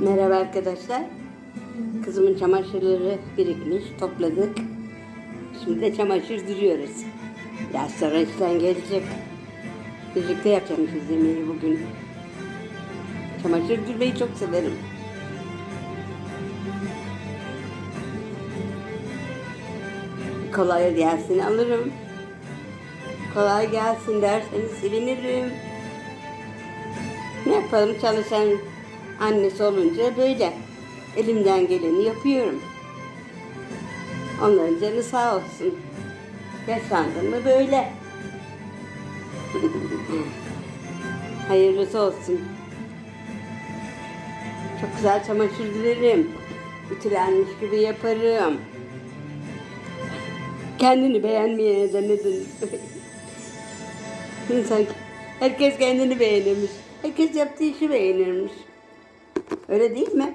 Merhaba arkadaşlar. Kızımın çamaşırları birikmiş, topladık. Şimdi de çamaşır duruyoruz. Ya sonra işten gelecek. Birlikte yapacakmışız yemeği bugün. Çamaşır dürmeyi çok severim. Kolay gelsin alırım. Kolay gelsin derseniz sevinirim. Ne yapalım çalışan annesi olunca böyle. Elimden geleni yapıyorum. Onların canı sağ olsun. Yaşlandın mı böyle. Hayırlısı olsun. Çok güzel çamaşır dilerim. Ütülenmiş gibi yaparım. Kendini beğenmeyene de ne? İnsan, herkes kendini beğenirmiş. Herkes yaptığı işi beğenirmiş. Öyle değil mi?